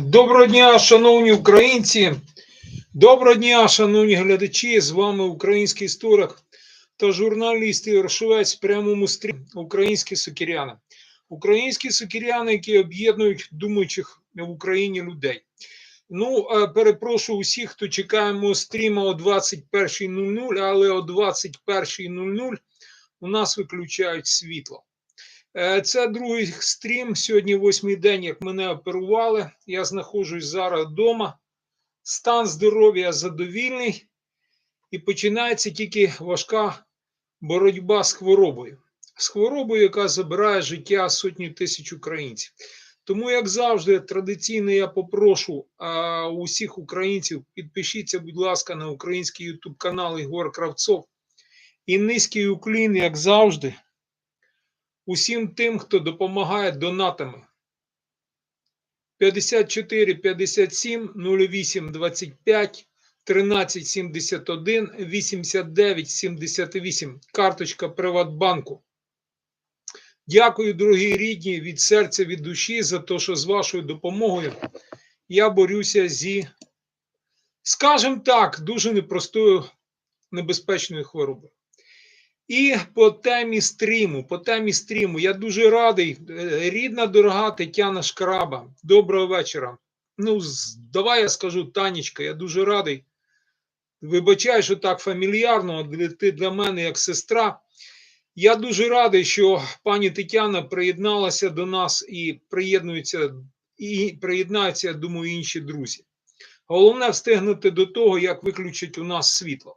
Доброго дня, шановні українці. Доброго дня, шановні глядачі. З вами український історик та журналіст Ігор Швець в прямому стрімі Українські сокіряни. Українські сокіряни, які об'єднують думаючих в Україні людей. Ну, е, перепрошую усіх, хто чекає мого стріма о 21.00, але о 21.00 у нас виключають світло. Е, Це другий стрім. Сьогодні восьмий день, як мене оперували. Я знаходжусь зараз вдома. Стан здоров'я задовільний, і починається тільки важка боротьба з хворобою. З хворобою, яка забирає життя сотні тисяч українців. Тому, як завжди, традиційно я попрошу а, усіх українців, підпишіться, будь ласка, на український ютуб канал Ігор Кравцов. І низький уклін, як завжди, усім тим, хто допомагає донатами. 54 57 08 25 13 71 89 78. Карточка Приватбанку. Дякую, дорогі рідні, від серця, від душі за те, що з вашою допомогою я борюся зі, скажімо так, дуже непростою небезпечною хворобою. І по темі стріму, по темі стріму, я дуже радий, е, рідна, дорога Тетяна Шкраба. Доброго вечора. Ну, давай я скажу, Танечка, я дуже радий. Вибачай, що так фамільярно, але ти для мене як сестра. Я дуже радий, що пані Тетяна приєдналася до нас і приєднується, і приєднаються, я думаю, інші друзі. Головне встигнути до того, як виключать у нас світло.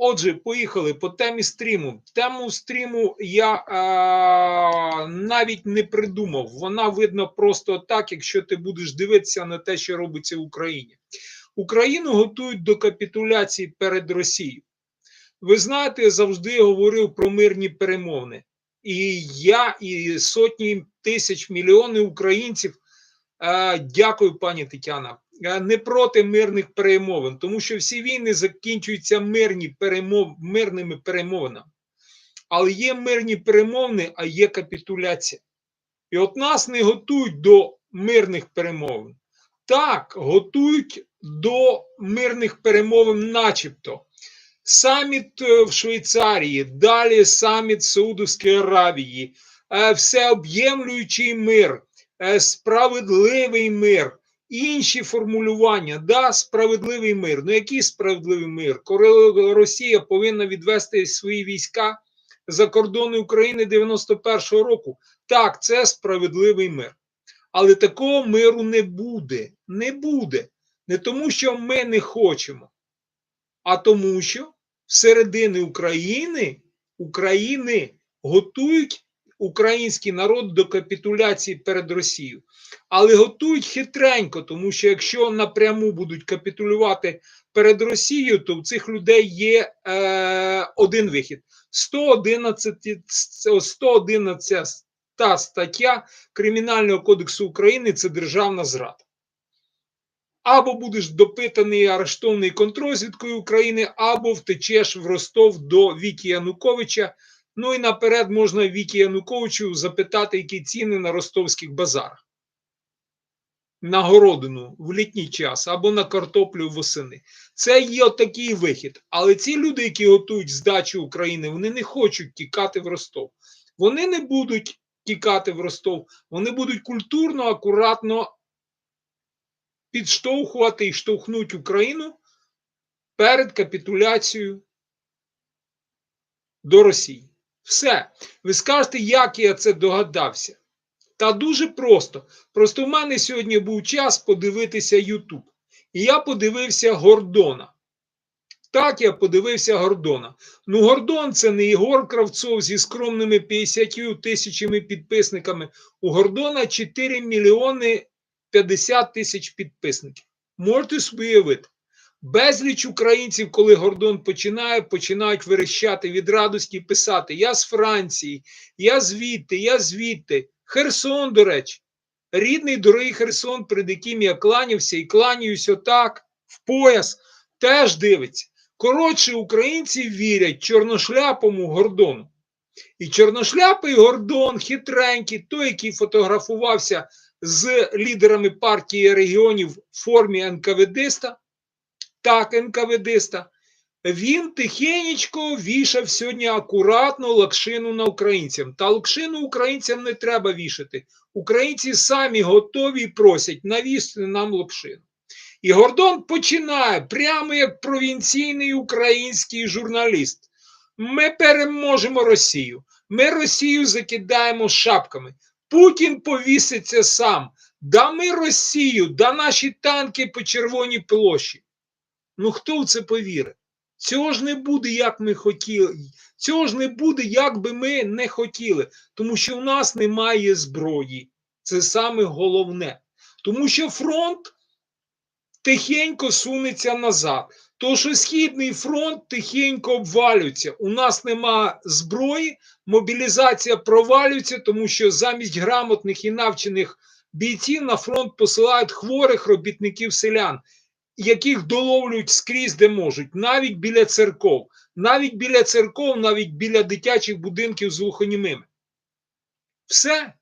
Отже, поїхали по темі стріму. Тему стріму я а, навіть не придумав. Вона видно просто так, якщо ти будеш дивитися на те, що робиться в Україні. Україну готують до капітуляції перед Росією. Ви знаєте, я завжди говорив про мирні перемовини. І я, і сотні тисяч мільйони українців. е, Дякую, пані Тетяна. Не проти мирних перемовин, тому що всі війни закінчуються мирні перемов... мирними перемовинами. Але є мирні перемовини, а є капітуляція. І от нас не готують до мирних перемовин. Так, готують до мирних перемовин, начебто. Саміт е, в Швейцарії, далі саміт Саудовської Аравії, е, всеоб'ємлюючий мир, е, справедливий мир, інші формулювання. Да, справедливий мир. Ну який справедливий мир? Коли Росія повинна відвести свої війська за кордони України 91-го року. Так, це справедливий мир. Але такого миру не буде. Не буде. Не тому, що ми не хочемо, а тому, що всередині України, України готують український народ до капітуляції перед Росією. Але готують хитренько, тому що якщо напряму будуть капітулювати перед Росією, то в цих людей є е, один вихід: 111, 111 та стаття Кримінального кодексу України це державна зрада. Або будеш допитаний арештований контрозвідкою України, або втечеш в Ростов до Вікі Януковича. Ну і наперед можна Вікі Януковичу запитати, які ціни на ростовських базарах. На городину в літній час або на картоплю восени. Це є такий вихід. Але ці люди, які готують здачу України, вони не хочуть тікати в Ростов. Вони не будуть тікати в Ростов, вони будуть культурно, акуратно підштовхувати і штовхнуть Україну перед капітуляцією до Росії. Все. Ви скажете, як я це догадався? Та дуже просто. Просто в мене сьогодні був час подивитися Ютуб. І я подивився Гордона. Так, я подивився Гордона. Ну, Гордон це не Ігор Кравцов зі скромними 50 тисячами підписниками. У Гордона 4 мільйони 50 тисяч підписників. Можете уявити. Безліч українців, коли Гордон починає, починають верещати від радості писати: Я з Франції, я звідти, я звідти. Херсон, до речі, рідний дорогий Херсон, перед яким я кланявся і кланяюсь отак, в пояс, теж дивиться. Коротше, українці вірять чорношляпому Гордону. І чорношляпий Гордон, хитренький, той, який фотографувався з лідерами партії регіонів в формі НКВДиста, так, НКВДиста, він тихенечко вішав сьогодні акуратно лакшину на українцям. Та лакшину українцям не треба вішати. Українці самі готові і просять навісти нам лапшину. І Гордон починає прямо як провінційний український журналіст. Ми переможемо Росію. Ми Росію закидаємо шапками. Путін повіситься сам. Да ми Росію, да наші танки по Червоній площі. Ну хто в це повірить? Цього ж не буде, як ми хотіли. Цього ж не буде, як би ми не хотіли, тому що в нас немає зброї. Це саме головне. Тому що фронт тихенько сунеться назад. То, що Східний фронт тихенько обвалюється. У нас нема зброї, мобілізація провалюється, тому що замість грамотних і навчених бійців на фронт посилають хворих робітників селян, яких доловлюють скрізь, де можуть, навіть біля церков, навіть біля церков, навіть біля дитячих будинків з глухонімими. Все.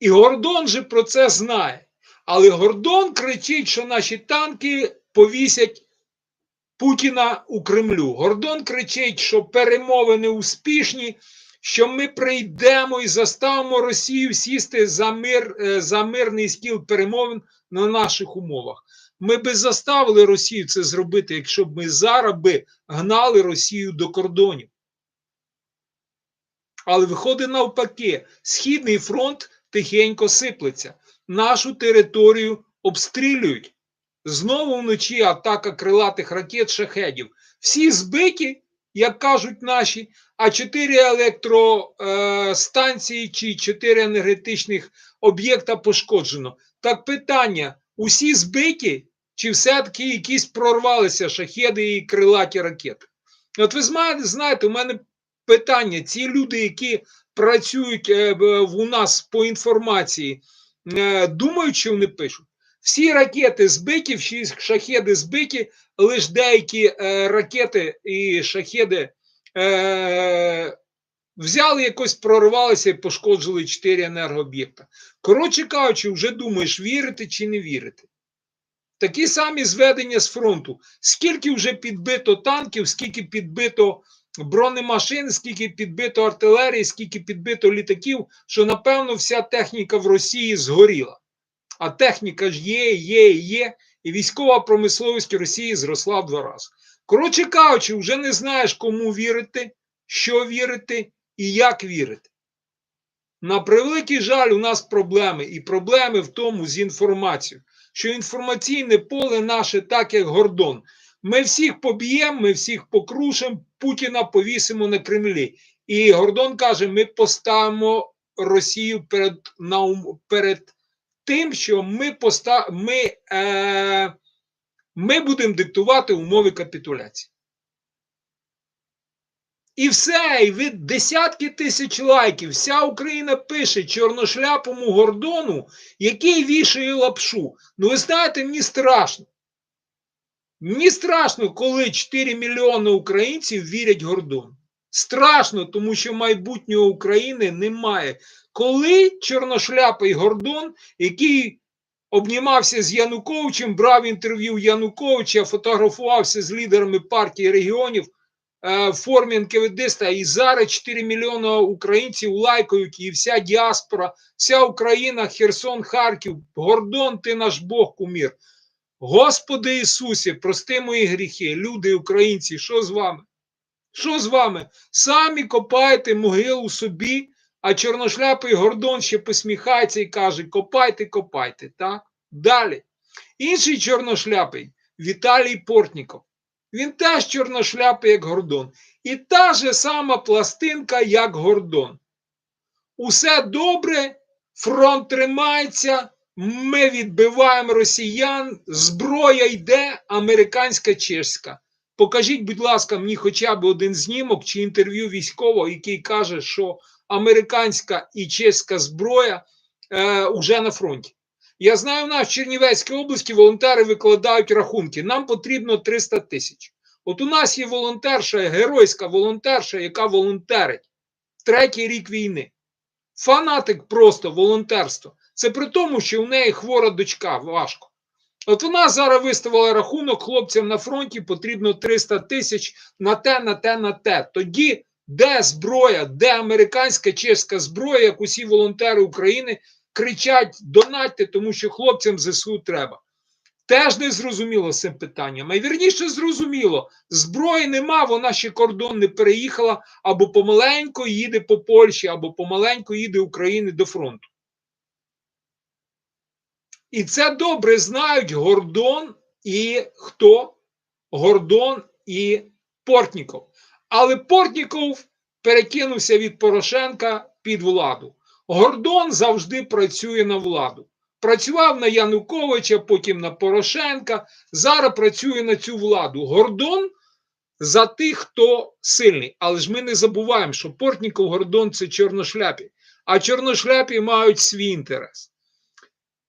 І Гордон же про це знає. Але Гордон кричить, що наші танки повісять Путіна у Кремлю. Гордон кричить, що перемовини успішні, що ми прийдемо і заставимо Росію сісти за мир, е, за мирний стіл перемовин на наших умовах. Ми би заставили Росію це зробити, якщо б ми зараз би гнали Росію до кордонів. Але виходить навпаки, Східний фронт тихенько сиплеться. Нашу територію обстрілюють. Знову вночі атака крилатих ракет шахедів. Всі збиті, як кажуть наші, а чотири електростанції чи чотири енергетичних об'єкта пошкоджено. Так питання: усі збиті, чи все-таки якісь прорвалися шахеди і крилаті ракети? От ви знаєте, у мене питання: ці люди, які працюють е, у нас по інформації, е, думають, що вони пишуть. Всі ракети збиті, всі шахеди збиті, лише деякі е, ракети і шахеди взяли якось, прорвалися і пошкоджили чотири енергооб'єкта. Коротше кажучи, вже думаєш, вірити чи не вірити. Такі самі зведення з фронту. Скільки вже підбито танків, скільки підбито бронемашин, скільки підбито артилерії, скільки підбито літаків, що напевно вся техніка в Росії згоріла. А техніка ж є, є, є, і військова промисловість Росії зросла в два рази. Коротше кажучи, вже не знаєш, кому вірити, що вірити і як вірити. На превеликий жаль, у нас проблеми, і проблеми в тому з інформацією, що інформаційне поле наше так, як Гордон. Ми всіх поб'ємо, ми всіх покрушимо, Путіна повісимо на Кремлі. І Гордон каже: ми поставимо Росію перед наум, перед тим, що ми поста, ми, е, ми будемо диктувати умови капітуляції. І все, і ви десятки тисяч лайків. Вся Україна пише чорношляпому Гордону, який вішає лапшу. Ну, ви знаєте, мені страшно. Мені страшно, коли 4 мільйони українців вірять Гордону. Страшно, тому що майбутнього України немає. Коли чорношляпий Гордон, який обнімався з Януковичем, брав інтерв'ю Януковича, фотографувався з лідерами партії регіонів в формі НКВДста, і зараз 4 мільйони українців лайкають, і вся діаспора, вся Україна, Херсон, Харків, Гордон, ти наш Бог кумір. Господи Ісусі, прости мої гріхи, люди, українці, що з вами? Що з вами? Самі копайте могилу собі, а чорношляпий Гордон ще посміхається і каже: копайте, копайте. так? Далі. Інший чорношляпий Віталій Портніков. Він теж чорношляпий, як Гордон. І та же сама пластинка, як Гордон. Усе добре, фронт тримається. Ми відбиваємо росіян, зброя йде, американська чешська. Покажіть, будь ласка, мені хоча б один знімок чи інтерв'ю військового, який каже, що американська і чеська зброя е, уже на фронті. Я знаю, у нас в Чернівецькій області волонтери викладають рахунки. Нам потрібно 300 тисяч. От у нас є волонтерша, геройська волонтерша, яка волонтерить третій рік війни. Фанатик просто волонтерство. Це при тому, що у неї хвора дочка важко. От вона зараз виставила рахунок хлопцям на фронті потрібно 300 тисяч на те, на те, на те. Тоді де зброя, де американська чеська зброя, як усі волонтери України кричать: донатьте, тому що хлопцям ЗСУ треба. Теж не зрозуміло цим питанням. А зрозуміло, зброї нема, вона ще кордон не переїхала, або помаленько їде по Польщі, або помаленько їде України до фронту. І це добре знають Гордон і хто? Гордон і Портніков. Але Портніков перекинувся від Порошенка під владу. Гордон завжди працює на владу. Працював на Януковича, потім на Порошенка. Зараз працює на цю владу. Гордон за тих, хто сильний. Але ж ми не забуваємо, що Портніков Гордон це чорношляпі, а чорношляпі мають свій інтерес.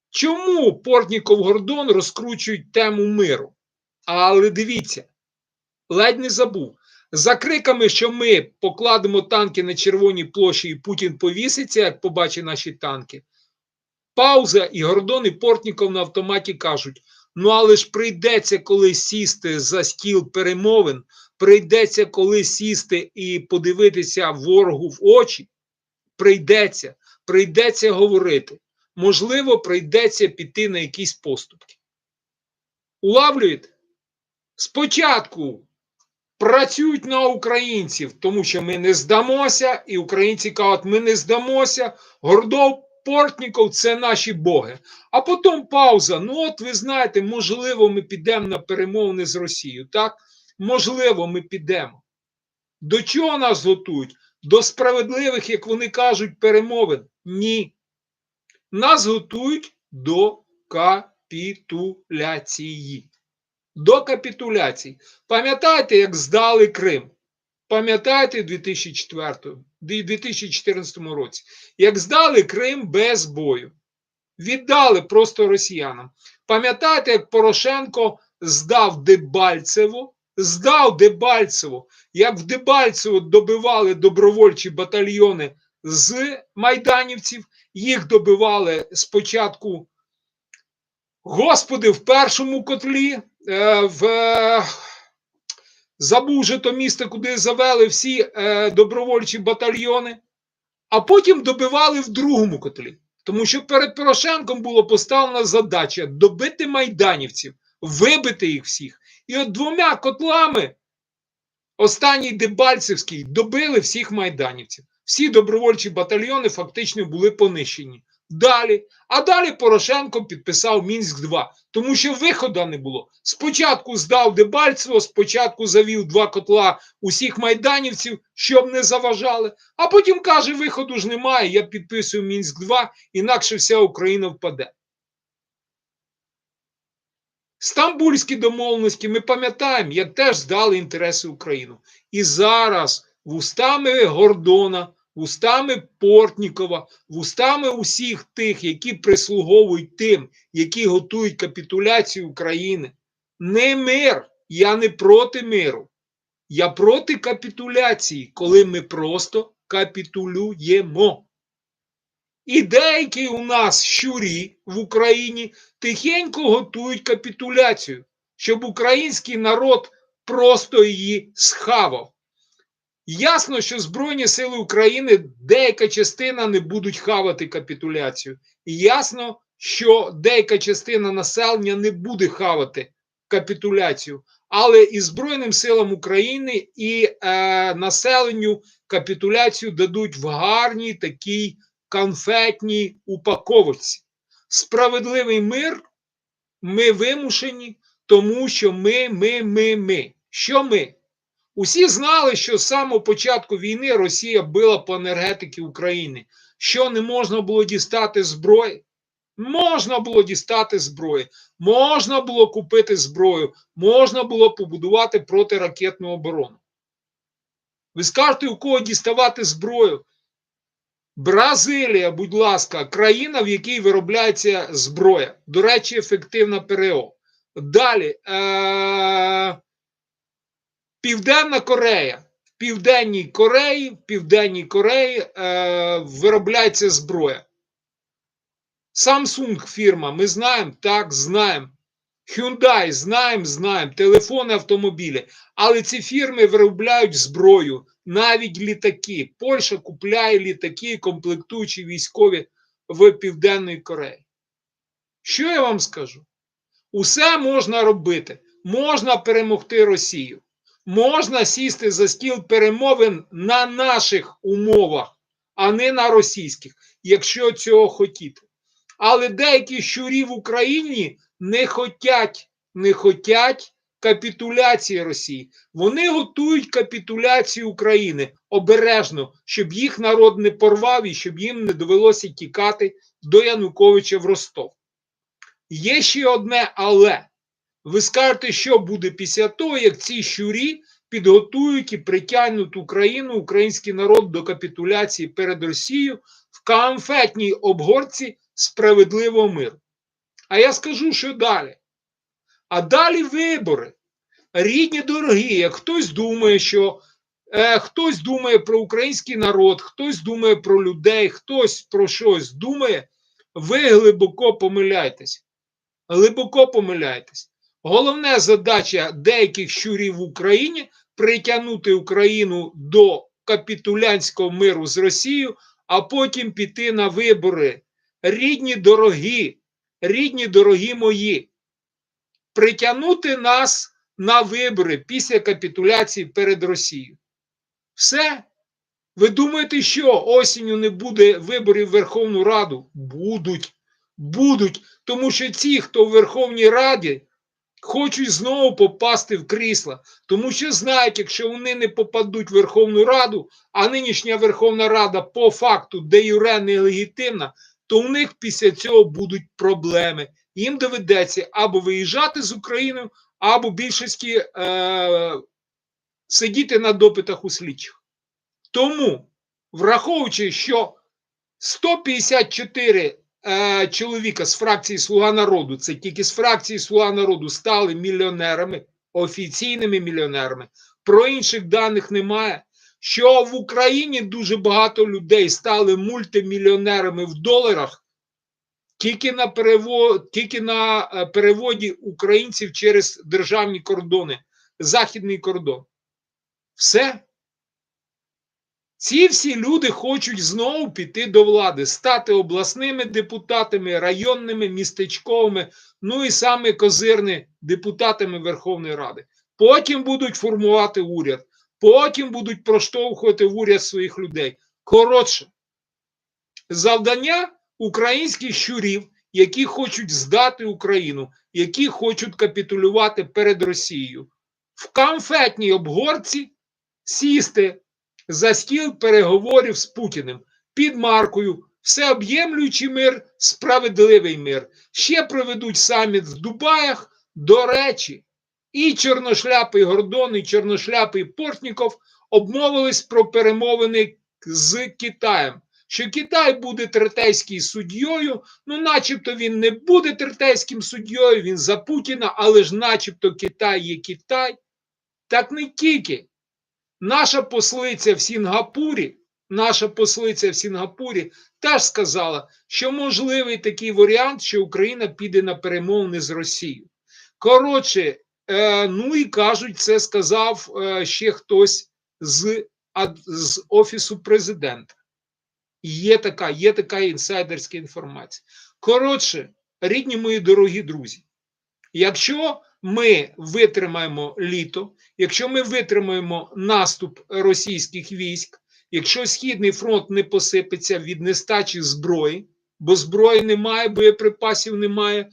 Чому Портніков Гордон розкручують тему миру? Але дивіться, ледь не забув. За криками, що ми покладемо танки на Червоній площі і Путін повіситься, як побачить наші танки. Пауза і Гордон і Портніков на автоматі кажуть: ну але ж прийдеться коли сісти за стіл перемовин, прийдеться коли сісти і подивитися ворогу в очі. Прийдеться, прийдеться говорити. Можливо, прийдеться піти на якісь поступки. Улавлюєте? Спочатку працюють на українців, тому що ми не здамося, і українці кажуть, ми не здамося. Гордов Портніков це наші боги. А потім пауза. Ну, от ви знаєте, можливо, ми підемо на перемовини з Росією. Так, можливо, ми підемо. До чого нас готують? До справедливих, як вони кажуть, перемовин? Ні. Нас готують до капітуляції. До капітуляції. Пам'ятаєте, як здали Крим? Пам'ятаєте 2004, 2014 році, як здали Крим без бою. Віддали просто росіянам. Пам'ятаєте, як Порошенко здав Дебальцево? Здав Дебальцево, як в Дебальцево добивали добровольчі батальйони з майданівців, їх добивали спочатку, господи, в першому котлі, в забув же то місто, куди завели всі е, добровольчі батальйони, а потім добивали в другому котлі. Тому що перед Порошенком було поставлена задача добити майданівців, вибити їх всіх. І от двома котлами, останній Дебальцевський, добили всіх майданівців. Всі добровольчі батальйони фактично були понищені. Далі, а далі Порошенко підписав Мінськ 2, тому що виходу не було. Спочатку здав Дебальцево, спочатку завів два котла усіх майданівців, щоб не заважали. А потім каже: виходу ж немає. Я підписую Мінськ 2, інакше вся Україна впаде. Стамбульські домовленості ми пам'ятаємо, як теж здали інтереси України. І зараз вустами Гордона вустами Портнікова, вустами усіх тих, які прислуговують тим, які готують капітуляцію України. Не мир. Я не проти миру. Я проти капітуляції, коли ми просто капітулюємо. І деякі у нас щурі в Україні тихенько готують капітуляцію, щоб український народ просто її схавав. Ясно, що Збройні Сили України деяка частина не будуть хавати капітуляцію. І ясно, що деяка частина населення не буде хавати капітуляцію. Але і Збройним силам України, і е, населенню капітуляцію дадуть в гарній такій конфетній упаковочці. Справедливий мир ми вимушені, тому що ми, ми, ми, ми. Що ми? Усі знали, що з самого початку війни Росія била по енергетики України. Що не можна було дістати зброї? Можна було дістати зброї, можна було купити зброю, можна було побудувати протиракетну оборону. Ви скажете, у кого діставати зброю? Бразилія, будь ласка, країна, в якій виробляється зброя. До речі, ефективна ПРО. Далі. Е- Південна Корея. в Південній Кореї, в Південній Кореї е, виробляється зброя. Samsung фірма, ми знаємо, так, знаємо. Hyundai, знаємо, знаємо, телефони, автомобілі. Але ці фірми виробляють зброю, навіть літаки. Польща купляє літаки, комплектуючі військові в Південної Кореї. Що я вам скажу? Усе можна робити. Можна перемогти Росію. Можна сісти за стіл перемовин на наших умовах, а не на російських, якщо цього хотіти. Але деякі щурі в Україні не хотять, не хотять капітуляції Росії. Вони готують капітуляцію України обережно, щоб їх народ не порвав і щоб їм не довелося тікати до Януковича в Ростов. Є ще одне але. Ви скажете, що буде після того, як ці щурі підготують і притягнуть Україну, український народ до капітуляції перед Росією в конфетній обгорці справедливого миру. А я скажу, що далі. А далі вибори. Рідні дорогі, як хтось думає, що е, хтось думає про український народ, хтось думає про людей, хтось про щось думає, ви глибоко помиляєтесь. Глибоко помиляєтесь. Головна задача деяких щурів в Україні притягнути Україну до капітулянського миру з Росією, а потім піти на вибори. Рідні дорогі, рідні дорогі мої, притягнути нас на вибори після капітуляції перед Росією. Все. Ви думаєте, що осінню не буде виборів в Верховну Раду? Будуть. Будуть. Тому що ті, хто в Верховній Раді, хочуть знову попасти в крісла. Тому що знають, якщо вони не попадуть в Верховну Раду, а нинішня Верховна Рада по факту де юре нелегітимна, то у них після цього будуть проблеми. Їм доведеться або виїжджати з України, або більшості е, сидіти на допитах у слідчих. Тому, враховуючи, що 154 е, чоловіка з фракції Слуга народу, це тільки з фракції Слуга народу, стали мільйонерами, офіційними мільйонерами. Про інших даних немає. Що в Україні дуже багато людей стали мультимільйонерами в доларах тільки на перевод, тільки на е, переводі українців через державні кордони, західний кордон. Все. Ці всі люди хочуть знову піти до влади, стати обласними депутатами, районними, містечковими, ну і саме козирні депутатами Верховної Ради. Потім будуть формувати уряд, потім будуть проштовхувати в уряд своїх людей. Коротше, завдання українських щурів, які хочуть здати Україну, які хочуть капітулювати перед Росією, в конфетній обгорці сісти за стіл переговорів з Путіним під маркою всеоб'ємлюючий мир, справедливий мир. Ще проведуть саміт в Дубаях. До речі, і Чорношляпий Гордон, і Чорношляпий Портніков обмовились про перемовини з Китаєм. Що Китай буде третейським суддєю, ну, начебто він не буде третейським суддєю, він за Путіна, але ж начебто Китай є Китай. Так не тільки. Наша послиця в Сінгапурі, наша послиця в Сінгапурі теж сказала, що можливий такий варіант, що Україна піде на перемовини з Росією. Коротше, е, ну і кажуть, це сказав е, ще хтось з, з Офісу президента. Є така, є така інсайдерська інформація. Коротше, рідні мої дорогі друзі, якщо ми витримаємо літо, якщо ми витримаємо наступ російських військ, якщо Східний фронт не посипеться від нестачі зброї, бо зброї немає, боєприпасів немає.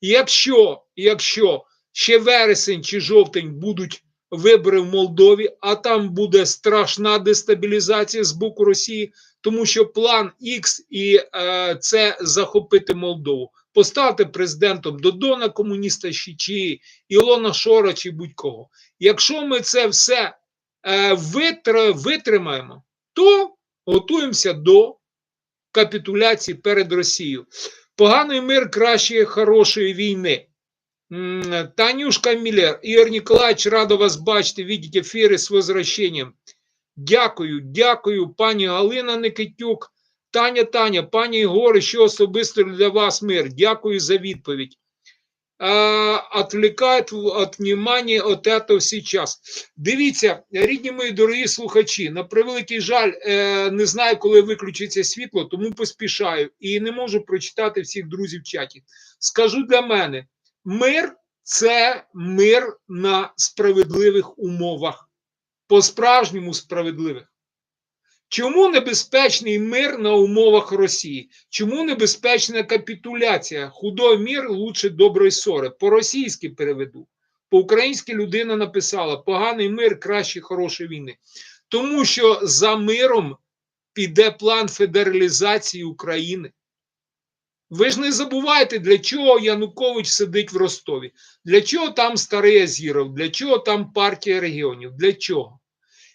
Якщо, якщо ще вересень чи жовтень будуть вибори в Молдові, а там буде страшна дестабілізація з боку Росії, тому що план X і е, це захопити Молдову. Поставте президентом Додона комуніста чи, чи Ілона Шора, чи будь-кого. Якщо ми це все е, витр, витримаємо, то готуємося до капітуляції перед Росією. Поганий мир краще хорошої війни. Танюшка Миллер, Игорь Николаевич, рада вас бачити, видеть эфиры с возвращением. Дякую, дякую, пані Галина Никитюк. Таня, Таня, пані Ігоре, що особисто для вас мир. Дякую за відповідь. Отвлекает от внимания от этого сейчас. Дивіться, рідні мої дорогі слухачі, на превеликий жаль, е, не знаю, коли виключиться світло, тому поспішаю і не можу прочитати всіх друзів в чаті. Скажу для мене: мир це мир на справедливих умовах, по-справжньому справедливих. Чому небезпечний мир на умовах Росії? Чому небезпечна капітуляція? Худой мір лучше доброї ссори. По-російськи переведу. По-українськи людина написала: поганий мир краще хорошої війни. Тому що за миром піде план федералізації України. Ви ж не забувайте, для чого Янукович сидить в Ростові, для чого там старий Азіров, для чого там партія регіонів, для чого?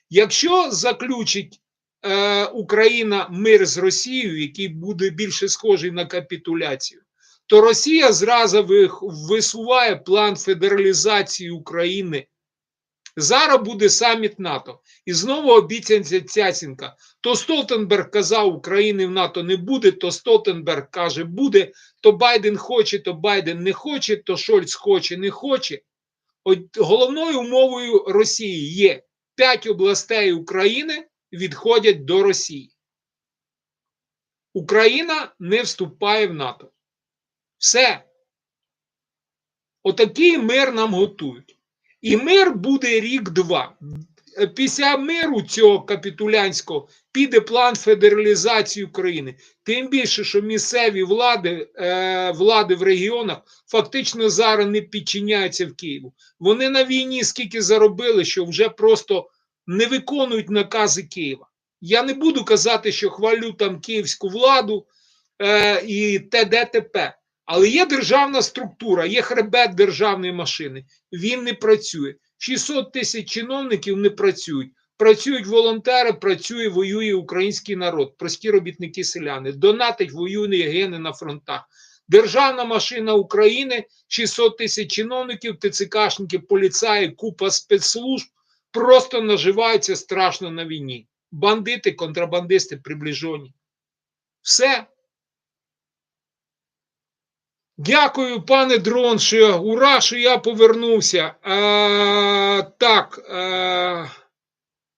Якщо заключить е, Україна мир з Росією, який буде більше схожий на капітуляцію, то Росія зразу висуває план федералізації України. Зараз буде саміт НАТО. І знову обіцянця Цяцінка. То Столтенберг казав, України в НАТО не буде, то Столтенберг каже, буде, то Байден хоче, то Байден не хоче, то Шольц хоче, не хоче. От головною умовою Росії є п'ять областей України відходять до Росії. Україна не вступає в НАТО. Все. Отакий мир нам готують. І мир буде рік-два. Після миру цього капітулянського піде план федералізації України. Тим більше, що місцеві влади, е, влади в регіонах фактично зараз не підчиняються в Києву. Вони на війні скільки заробили, що вже просто не виконують накази Києва. Я не буду казати, що хвалю там київську владу е, і т.д. т.п. Але є державна структура, є хребет державної машини. Він не працює. 600 тисяч чиновників не працюють. Працюють волонтери, працює, воює український народ, прості робітники селяни, донатить, воює гени на фронтах. Державна машина України, 600 тисяч чиновників, ТЦКшники, поліцаї, купа спецслужб просто наживаються страшно на війні. Бандити, контрабандисти приближені. Все. Дякую, пане Дрон, що ура, що я повернувся. А, так, а,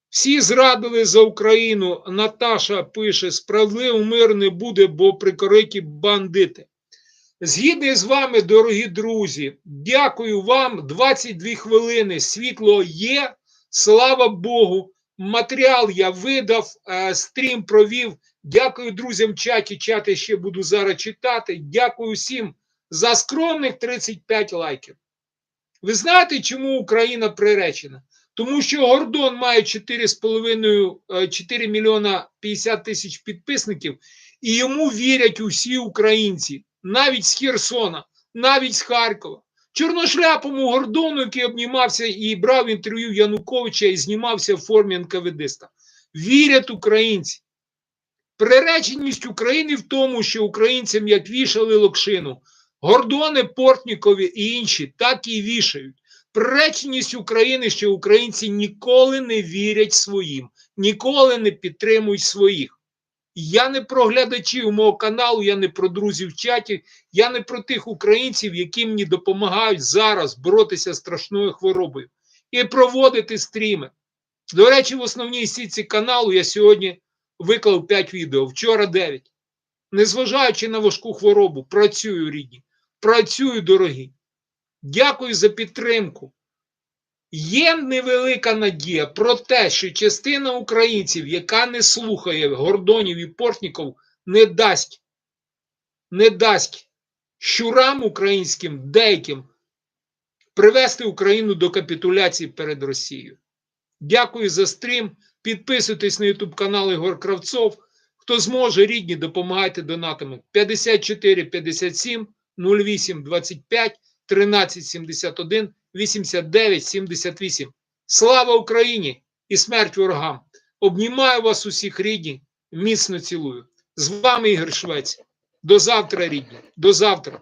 всі зрадили за Україну. Наташа пише: справедливий мир не буде, бо прикориті бандити. Згідний з вами, дорогі друзі, дякую вам. 22 хвилини. Світло є. Слава Богу. Матеріал я видав, е, стрім провів. Дякую друзям в чаті. Чати ще буду зараз читати. Дякую всім за скромних 35 лайків. Ви знаєте, чому Україна приречена? Тому що Гордон має 4,5 е, 4 мільйона 50 тисяч підписників, і йому вірять усі українці, навіть з Херсона, навіть з Харкова. Чорношляпому Гордону, який обнімався і брав інтерв'ю Януковича і знімався в формі НКВДиста. Вірять українці. Приреченість України в тому, що українцям як вішали локшину, Гордони, Портнікові і інші так і вішають. Приреченість України, що українці ніколи не вірять своїм, ніколи не підтримують своїх. Я не про глядачів мого каналу, я не про друзів в чаті, я не про тих українців, які мені допомагають зараз боротися з страшною хворобою і проводити стріми. До речі, в основній сітці каналу я сьогодні виклав 5 відео, вчора 9. Незважаючи на важку хворобу, працюю рідні, працюю дорогі. Дякую за підтримку. Є невелика надія про те, що частина українців, яка не слухає Гордонів і Портніков, не дасть, не дасть щурам українським деяким привести Україну до капітуляції перед Росією. Дякую за стрім. Підписуйтесь на YouTube канал Ігор Кравцов. Хто зможе, рідні, допомагайте донатами 54 57 08 25 13 71 89 78. Слава Україні і смерть ворогам! Обнімаю вас усіх рідні, міцно цілую. З вами Ігор Швець. До завтра, рідні. До завтра.